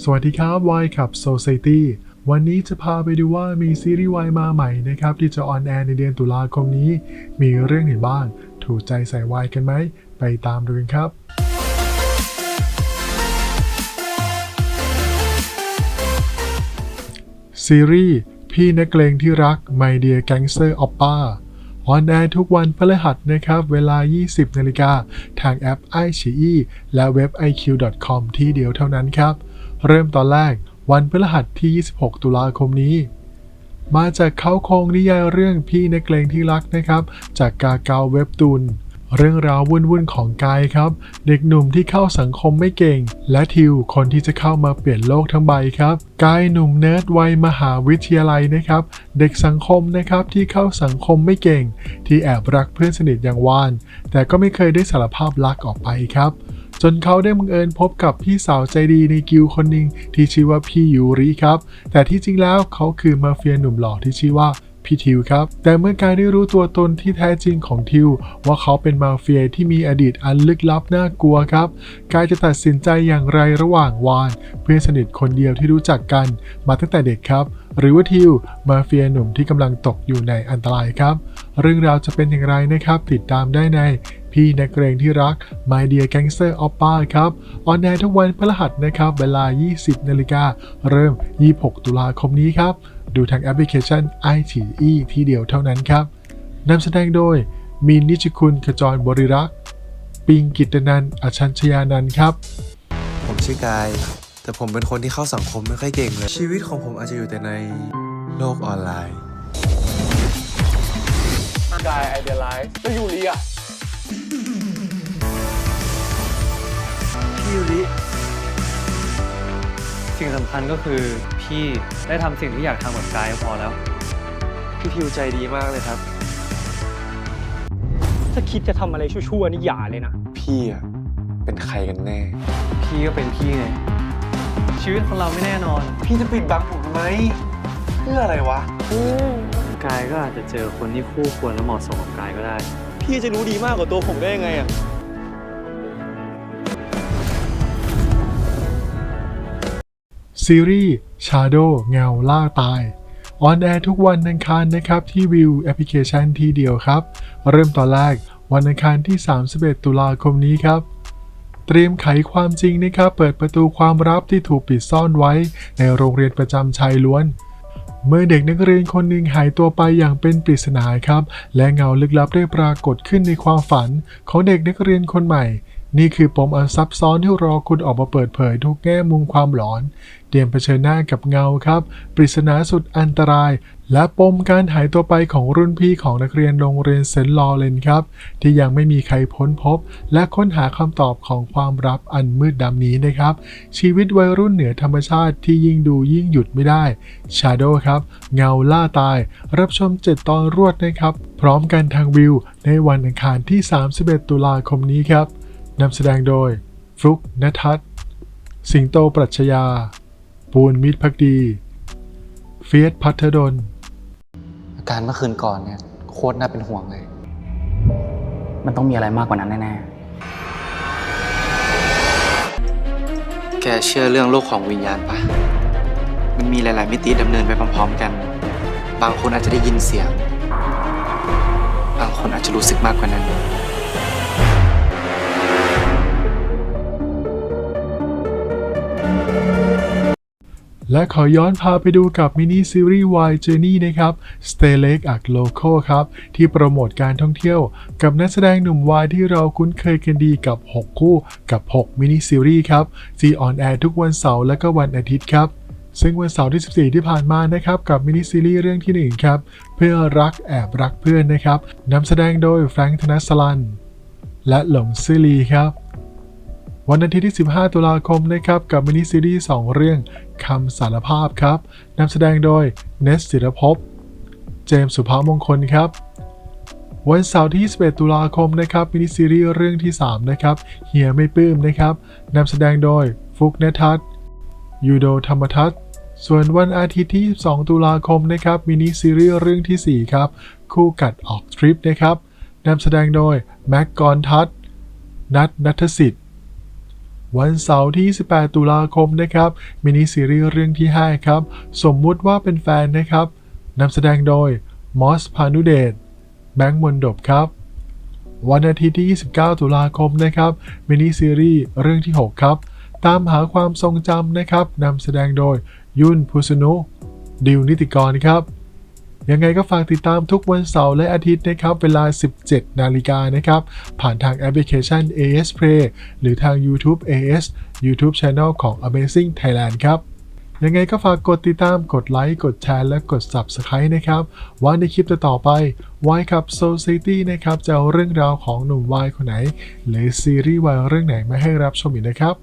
สวัสดีครับวายขับ Society วันนี้จะพาไปดูว่ามีซีรีส์วายมาใหม่นะครับ ที่จะออนแอร์ในเดือนตุลาคมนี้ มีเรื่องไหนบ้าง ถูกใจใส่วายกันไหม ไปตามดูกันครับซีรีส์พี่นักเลงที่รัก My Dear Gangster Oppa ออนแอร์ทุกวันพฤหัสนะครับ เวลา 20นาฬิกาทางแอป i อ e และเว็บ iq.com ที่เดียวเท่านั้นครับ เริ่มตอนแรกวันพฤหัสที่ 26 ตุลาคมนี้ มาจากเขาโครงนิยายเรื่องพี่นักเลงที่รักนะครับ จากกาเกาเว็บตูนเรื่องราววุ่นๆของกายครับ เด็กหนุ่มที่เข้าสังคมไม่เก่ง และทิวคนที่จะเข้ามาเปลี่ยนโลกทั้งใบครับกายหนุ่มเนิร์ดวัยมหาวิทยาลัยนะครับ เด็กสังคมนะครับที่เข้าสังคมไม่เก่ง ที่แอบรักเพื่อนสนิทอย่างวาน แต่ก็ไม่เคยได้สารภาพรักออกไปครับ จนเขาได้บังเอิญพบกับพี่สาวใจดีในกิลคนหนึ่งที่ชื่อว่าพี่ยูริครับ แต่ที่จริงแล้วเขาคือมาเฟียหนุ่มหล่อที่ชื่อว่าพี่ทิวครับ แต่เมื่อการได้รู้ตัวตนที่แท้จริงของทิว ว่าเขาเป็นมาเฟียที่มีอดีตอันลึกลับน่ากลัวครับ กายจะตัดสินใจอย่างไรระหว่างวาน เพื่อนสนิทคนเดียวที่รู้จักกัน มาตั้งแต่เด็กครับ หรือว่าทิว มาเฟียหนุ่มที่กำลังตกอยู่ในอันตรายครับ เรื่องราวจะเป็นอย่างไรนะครับ ติดตามได้ใน พี่นักเกรงที่รัก My Dear Gangster Oppa ครับ ออนแอร์ทุกวันพฤหัสนะครับ เวลา 20 นาฬิกา เริ่ม 26 ตุลาคมนี้ครับ ดูทางแอปพลิเคชัน i อ e ที่เดียวเท่านั้นครับนำแสดงโดย มีนนิชคุณขจรบริรักษ์ ปิงกิตนันท์อชัญชยานันท์ครับ ผมชื่อกาย แต่ผมเป็นคนที่เข้าสังคมไม่ค่อยเก่งเลย ชีวิตของผมอาจจะอยู่แต่ในโลกออนไลน์ กายไอเดียไลซ์แล้วยูริอะ สิ่งสำคัญก็คือพี่ได้ทำสิ่งที่อยากทำกับกายก็พอแล้ว พี่ทิวใจดีมากเลยครับ ถ้าคิดจะทำอะไรชั่วๆ นี่อย่าเลยนะ พี่อะเป็นใครกันแน่ พี่ก็เป็นพี่ไงชีวิตของเราไม่แน่นอน พี่จะปิดบังผมทำไมเพื่ออะไรวะ กายก็อาจจะเจอคนที่คู่ควรและเหมาะสมกับกายก็ได้ พี่จะรู้ดีมากกว่าตัวผมได้ยังไงอะ ซีรีส์ Shadow เงาล่าตายออนแอร์ทุกวันอังคารนะครับที่วิวแอปพลิเคชันที่เดียวครับ เริ่มตอนแรกวันอังคารที่ 31 ตุลาคมนี้ครับ เตรียมไขความจริงนะครับ เปิดประตูความลับที่ถูกปิดซ่อนไว้ ในโรงเรียนประจำชายล้วน เมื่อเด็กนักเรียนคนหนึ่งหายตัวไปอย่างเป็นปริศนาครับ และเงาลึกลับได้ปรากฏขึ้นในความฝัน ของเด็กนักเรียนคนใหม่ นี่คือปมอันซับซ้อนที่รอคุณออกมาเปิดเผยทุกแง่มุมความหลอน เตรียมเผชิญหน้ากับเงาครับ ปริศนาสุดอันตราย และปมการหายตัวไปของรุ่นพี่ของนักเรียนโรงเรียนเซนต์ลอเรนครับ ที่ยังไม่มีใครพ้นพบ และค้นหาคำตอบของความลับอันมืดดำนี้นะครับ ชีวิตวัยรุ่นเหนือธรรมชาติที่ยิ่งดูยิ่งหยุดไม่ได้ Shadow ครับ เงาล่าตาย รับชม 7 ตอนรวดนะครับ พร้อมกันทางวิว ในวันอังคารที่ 31 ตุลาคมนี้ครับ นำแสดงโดย ฟลุกนทัศน์สิงโตปรัชญา ปูนมิตรพักดี เฟียสพัทรดล อาการเมื่อคืนก่อนเนี่ยโคตรน่าเป็นห่วงเลย มันต้องมีอะไรมากกว่านั้นแน่แกเชื่อเรื่องโลกของวิญญาณปะ มันมีหลาย ๆ มิติดำเนินไปพร้อมๆกัน บางคนอาจจะได้ยินเสียง บางคนอาจจะรู้สึกมากกว่านั้น และขอย้อนพาไปดูกับมินิซีรีส์ Y Journey นะครับ Stay Lake at Local ครับ ที่โปรโมทการท่องเที่ยว กับนักแสดงหนุ่มวายที่เราคุ้นเคยกันดีกับ 6 คู่กับ 6 มินิซีรีส์ครับที่ออนแอร์ทุกวันเสาร์และก็วันอาทิตย์ครับซึ่งวันเสาร์ที่ 14 ที่ผ่านมานะครับ กับมินิซีรีส์เรื่องที่ 1 ครับ เพื่อรักแอบรักเพื่อนนะครับนำแสดงโดยแฟรงค์ธนสลัน และหลงซื่อลีครับ วันอาทิตย์ที่ 15 ตุลาคมนะครับ กับมินิซีรีส์2เรื่อง คำสารภาพครับนำแสดงโดยเนสศิรภพ เจมส์สุภามงคลครับ วันเสาร์ที่ 21 ตุลาคมนะครับมินิซีรีส์เรื่องที่ 3 นะครับ เฮียไม่ปลื้มนะครับนำแสดงโดยฟุกเนทัศยูโดธรรมทัศส่วนวันอาทิตย์ที่22ตุลาคมนะครับมินิซีรีส์เรื่องทีสี่ 4 ครับ คู่กัดออกทริปนะครับนำแสดงโดยแม็กกอนทัศน์นัทนัทสิทธิ์ วันเสาร์ที่28ตุลาคมนะครับ มินิซีรีส์เรื่องที่ 5 ครับ สมมุติว่าเป็นแฟนนะครับนำแสดงโดยมอสพานุเดชแบงค์มนดบครับ วันอาทิตย์ที่ 29 ตุลาคมนะครับ มินิซีรีส์เรื่องที่ 6 ครับ ตามหาความทรงจำนะครับนำแสดงโดยยุนพุสนุ ดิวนิติกรครับ ยังไงก็ฝากติดตามทุกวันเสาร์และอาทิตย์นะครับ เวลา 17 นาฬิกานะครับ ผ่านทางแอปพลิเคชัน AS Play หรือทาง YouTube AS YouTube Channel ของ Amazing Thailand ครับ ยังไงก็ฝากกดติดตามกดไลค์ กดแชร์และกด Subscribe นะครับว่าในคลิปต่อไปวายกับ Society นะครับ จะเอาเรื่องราวของหนุ่มวายคนไหน หรือซีรีส์วายเรื่องไหนมาให้รับชมอีกนะครับ